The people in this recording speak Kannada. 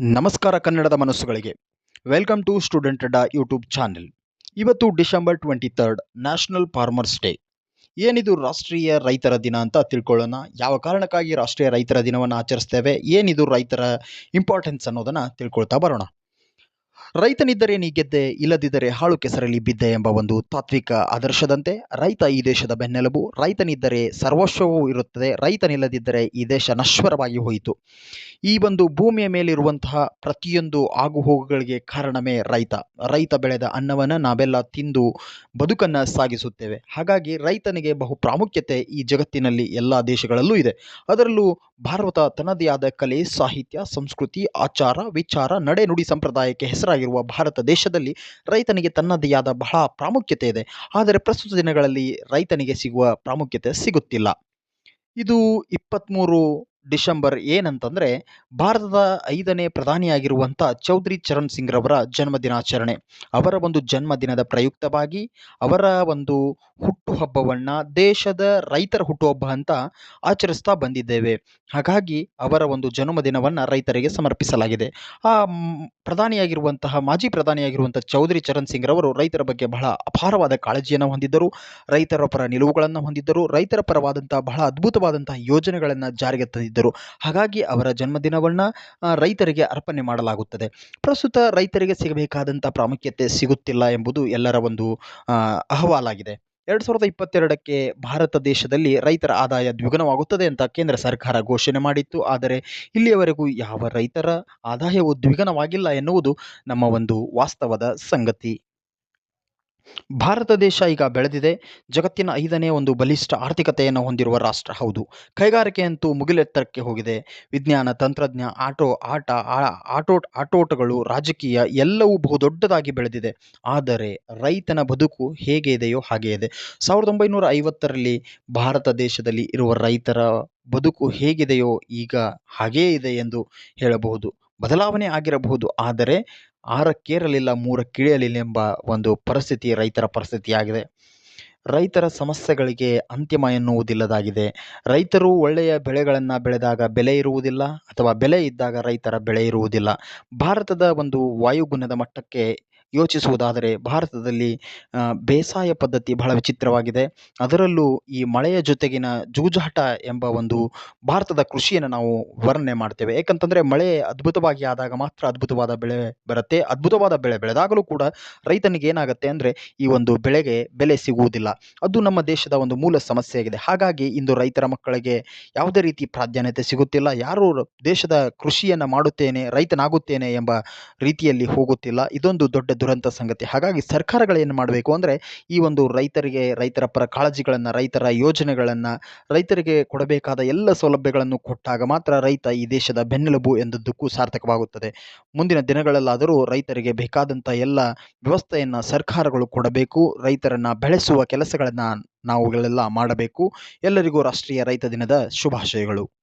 ನಮಸ್ಕಾರ ಕನ್ನಡದ ಮನಸ್ಸುಗಳಿಗೆ. Welcome to student Adda YouTube channel ಇವತ್ತು December twenty third national farmers day ಏನಿದು ರಾಷ್ಟ್ರೀಯ ರೈತರ ದಿನ ಅಂತ ತಿಳ್ಕೊಳ್ಳೋಣ. ಯಾವ ಕಾರಣಕ್ಕಾಗಿ ರಾಷ್ಟ್ರೀಯ ರೈತರ ದಿನವನ್ನು ಆಚರಿಸ್ತೇವೆ? ಏನಿದು ರೈತರ ಇಂಪಾರ್ಟೆನ್ಸ್ ಅನ್ನೋದನ್ನು ತಿಳ್ಕೊಳ್ತಾ ಬರೋಣ. ರೈತನಿದ್ದರೆ ನೀ ಗೆದ್ದೆ, ಇಲ್ಲದಿದ್ದರೆ ಹಾಳು ಕೆಸರಲ್ಲಿ ಬಿದ್ದೆ ಎಂಬ ಒಂದು ತಾತ್ವಿಕ ಆದರ್ಶದಂತೆ ರೈತ ಈ ದೇಶದ ಬೆನ್ನೆಲುಬು. ರೈತನಿದ್ದರೆ ಸರ್ವಸ್ವವೂ ಇರುತ್ತದೆ, ರೈತನಿಲ್ಲದಿದ್ದರೆ ಈ ದೇಶ ನಶ್ವರವಾಗಿ ಹೋಯಿತು. ಈ ಒಂದು ಭೂಮಿಯ ಮೇಲಿರುವಂತಹ ಪ್ರತಿಯೊಂದು ಆಗುಹೋಗುಗಳಿಗೆ ಕಾರಣವೇ ರೈತ. ರೈತ ಬೆಳೆದ ಅನ್ನವನ್ನು ನಾವೆಲ್ಲ ತಿಂದು ಬದುಕನ್ನು ಸಾಗಿಸುತ್ತೇವೆ. ಹಾಗಾಗಿ ರೈತನಿಗೆ ಬಹು ಪ್ರಾಮುಖ್ಯತೆ ಈ ಜಗತ್ತಿನಲ್ಲಿ ಎಲ್ಲ ದೇಶಗಳಲ್ಲೂ ಇದೆ. ಅದರಲ್ಲೂ ಭಾರತ ತನ್ನದೇ ಆದ ಕಲೆ, ಸಾಹಿತ್ಯ, ಸಂಸ್ಕೃತಿ, ಆಚಾರ, ವಿಚಾರ, ನಡೆ ನುಡಿ ಸಂಪ್ರದಾಯಕ್ಕೆ ಹೆಸರಾಗಿರುವ ಭಾರತ ದೇಶದಲ್ಲಿ ರೈತನಿಗೆ ತನ್ನದೇ ಆದ ಬಹಳ ಪ್ರಾಮುಖ್ಯತೆ ಇದೆ. ಆದರೆ ಪ್ರಸ್ತುತ ದಿನಗಳಲ್ಲಿ ರೈತನಿಗೆ ಸಿಗುವ ಪ್ರಾಮುಖ್ಯತೆ ಸಿಗುತ್ತಿಲ್ಲ. ಇದು ಇಪ್ಪತ್ತ್ಮೂರು ಡಿಸೆಂಬರ್ ಏನಂತಂದರೆ ಭಾರತದ ಐದನೇ ಪ್ರಧಾನಿಯಾಗಿರುವಂಥ ಚೌಧರಿ ಚರಣ್ ಸಿಂಗ್ ರವರ ಜನ್ಮದಿನಾಚರಣೆ. ಅವರ ಒಂದು ಜನ್ಮದಿನದ ಪ್ರಯುಕ್ತವಾಗಿ ಅವರ ಒಂದು ಹುಟ್ಟುಹಬ್ಬವನ್ನು ದೇಶದ ರೈತರ ಹುಟ್ಟುಹಬ್ಬ ಅಂತ ಆಚರಿಸ್ತಾ ಬಂದಿದ್ದೇವೆ. ಹಾಗಾಗಿ ಅವರ ಒಂದು ಜನ್ಮದಿನವನ್ನು ರೈತರಿಗೆ ಸಮರ್ಪಿಸಲಾಗಿದೆ. ಆ ಪ್ರಧಾನಿಯಾಗಿರುವಂತಹ, ಮಾಜಿ ಪ್ರಧಾನಿಯಾಗಿರುವಂಥ ಚೌಧರಿ ಚರಣ್ ಸಿಂಗ್ ರವರು ರೈತರ ಬಗ್ಗೆ ಬಹಳ ಅಪಾರವಾದ ಕಾಳಜಿಯನ್ನು ಹೊಂದಿದ್ದರು. ರೈತರ ಪರ ನಿಲುವುಗಳನ್ನು ಹೊಂದಿದ್ದರು. ರೈತರ ಪರವಾದಂಥ ಬಹಳ ಅದ್ಭುತವಾದಂತಹ ಯೋಜನೆಗಳನ್ನು ಜಾರಿಗೆ ತಂದಿದ್ದರು. ಹಾಗಾಗಿ ಅವರ ಜನ್ಮದಿನವನ್ನು ರೈತರಿಗೆ ಅರ್ಪಣೆ ಮಾಡಲಾಗುತ್ತದೆ. ಪ್ರಸ್ತುತ ರೈತರಿಗೆ ಸಿಗಬೇಕಾದಂಥ ಪ್ರಾಮುಖ್ಯತೆ ಸಿಗುತ್ತಿಲ್ಲ ಎಂಬುದು ಎಲ್ಲರ ಒಂದು ಅಹವಾಲಾಗಿದೆ. ಎರಡು ಸಾವಿರದ ಇಪ್ಪತ್ತೆರಡಕ್ಕೆ ಭಾರತ ದೇಶದಲ್ಲಿ ರೈತರ ಆದಾಯ ದ್ವಿಗುಣವಾಗುತ್ತದೆ ಅಂತ ಕೇಂದ್ರ ಸರ್ಕಾರ ಘೋಷಣೆ ಮಾಡಿತ್ತು. ಆದರೆ ಇಲ್ಲಿಯವರೆಗೂ ಯಾವ ರೈತರ ಆದಾಯವು ದ್ವಿಗುಣವಾಗಿಲ್ಲ ಎನ್ನುವುದು ನಮ್ಮ ಒಂದು ವಾಸ್ತವದ ಸಂಗತಿ. ಭಾರತ ದೇಶ ಈಗ ಬೆಳೆದಿದೆ. ಜಗತ್ತಿನ ಐದನೇ ಒಂದು ಬಲಿಷ್ಠ ಆರ್ಥಿಕತೆಯನ್ನು ಹೊಂದಿರುವ ರಾಷ್ಟ್ರ ಹೌದು. ಕೈಗಾರಿಕೆಯಂತೂ ಮುಗಿಲೆತ್ತರಕ್ಕೆ ಹೋಗಿದೆ. ವಿಜ್ಞಾನ, ತಂತ್ರಜ್ಞ, ಆಟೋ, ಆಟ, ಆ- ಆಟೋಟ ಆಟೋಟಗಳು ರಾಜಕೀಯ ಎಲ್ಲವೂ ಬಹುದೊಡ್ಡದಾಗಿ ಬೆಳೆದಿದೆ. ಆದರೆ ರೈತನ ಬದುಕು ಹೇಗೆ ಇದೆಯೋ ಹಾಗೆ ಇದೆ. ಸಾವಿರದ ಒಂಬೈನೂರ ಐವತ್ತರಲ್ಲಿ ಭಾರತ ದೇಶದಲ್ಲಿ ಇರುವ ರೈತರ ಬದುಕು ಹೇಗಿದೆಯೋ ಈಗ ಹಾಗೇ ಇದೆ ಎಂದು ಹೇಳಬಹುದು. ಬದಲಾವಣೆ ಆಗಿರಬಹುದು. ಆದರೆ ಆರಕ್ಕೇರಲಿಲ್ಲ ಮೂರಕ್ಕಿಳಿಯಲಿಲ್ಲ ಎಂಬ ಒಂದು ಪರಿಸ್ಥಿತಿ ರೈತರ ಪರಿಸ್ಥಿತಿಯಾಗಿದೆ ರೈತರ ಸಮಸ್ಯೆಗಳಿಗೆ ಅಂತಿಮ ಎನ್ನುವುದಿಲ್ಲದಾಗಿದೆ. ರೈತರು ಒಳ್ಳೆಯ ಬೆಳೆಗಳನ್ನು ಬೆಳೆದಾಗ ಬೆಲೆ ಇರುವುದಿಲ್ಲ ಅಥವಾ ಬೆಲೆ ಇದ್ದಾಗ ರೈತರ ಬೆಳೆ ಇರುವುದಿಲ್ಲ. ಭಾರತದ ಒಂದು ವಾಯುಗುಣದ ಮಟ್ಟಕ್ಕೆ ಯೋಚಿಸುವುದಾದರೆ ಭಾರತದಲ್ಲಿ ಬೇಸಾಯ ಪದ್ಧತಿ ಬಹಳ ವಿಚಿತ್ರವಾಗಿದೆ. ಅದರಲ್ಲೂ ಈ ಮಳೆಯ ಜೊತೆಗಿನ ಜೂಜಾಟ ಎಂಬ ಒಂದು ಭಾರತದ ಕೃಷಿಯನ್ನು ನಾವು ವರ್ಣನೆ ಮಾಡ್ತೇವೆ. ಏಕಂತಂದರೆ ಮಳೆ ಅದ್ಭುತವಾಗಿ ಆದಾಗ ಮಾತ್ರ ಅದ್ಭುತವಾದ ಬೆಳೆ ಬರುತ್ತೆ. ಅದ್ಭುತವಾದ ಬೆಳೆ ಬೆಳೆದಾಗಲೂ ಕೂಡ ರೈತನಿಗೆ ಏನಾಗುತ್ತೆ ಅಂದರೆ ಈ ಒಂದು ಬೆಳೆಗೆ ಬೆಲೆ ಸಿಗುವುದಿಲ್ಲ. ಅದು ನಮ್ಮ ದೇಶದ ಒಂದು ಮೂಲ ಸಮಸ್ಯೆಯಾಗಿದೆ. ಹಾಗಾಗಿ ಇಂದು ರೈತರ ಮಕ್ಕಳಿಗೆ ಯಾವುದೇ ರೀತಿ ಪ್ರಾಧಾನ್ಯತೆ ಸಿಗುತ್ತಿಲ್ಲ. ಯಾರು ದೇಶದ ಕೃಷಿಯನ್ನು ಮಾಡುತ್ತೇನೆ, ರೈತನಾಗುತ್ತೇನೆ ಎಂಬ ರೀತಿಯಲ್ಲಿ ಹೋಗುತ್ತಿಲ್ಲ. ಇದೊಂದು ದೊಡ್ಡ ದುರಂತ ಸಂಗತಿ. ಹಾಗಾಗಿ ಸರ್ಕಾರಗಳೇನು ಮಾಡಬೇಕು ಅಂದರೆ ಈ ಒಂದು ರೈತರಿಗೆ ರೈತರ ಪರ ಕಾಳಜಿಗಳನ್ನು, ರೈತರ ಯೋಜನೆಗಳನ್ನು, ರೈತರಿಗೆ ಕೊಡಬೇಕಾದ ಎಲ್ಲ ಸೌಲಭ್ಯಗಳನ್ನು ಕೊಟ್ಟಾಗ ಮಾತ್ರ ರೈತ ಈ ದೇಶದ ಬೆನ್ನೆಲುಬು ಎಂದದ್ದಕ್ಕೂ ಸಾರ್ಥಕವಾಗುತ್ತದೆ. ಮುಂದಿನ ದಿನಗಳಲ್ಲಾದರೂ ರೈತರಿಗೆ ಬೇಕಾದಂಥ ಎಲ್ಲ ವ್ಯವಸ್ಥೆಯನ್ನು ಸರ್ಕಾರಗಳು ಕೊಡಬೇಕು. ರೈತರನ್ನು ಬೆಳೆಸುವ ಕೆಲಸಗಳನ್ನು ನಾವುಗಳೆಲ್ಲ ಮಾಡಬೇಕು. ಎಲ್ಲರಿಗೂ ರಾಷ್ಟ್ರೀಯ ರೈತ ದಿನದ ಶುಭಾಶಯಗಳು.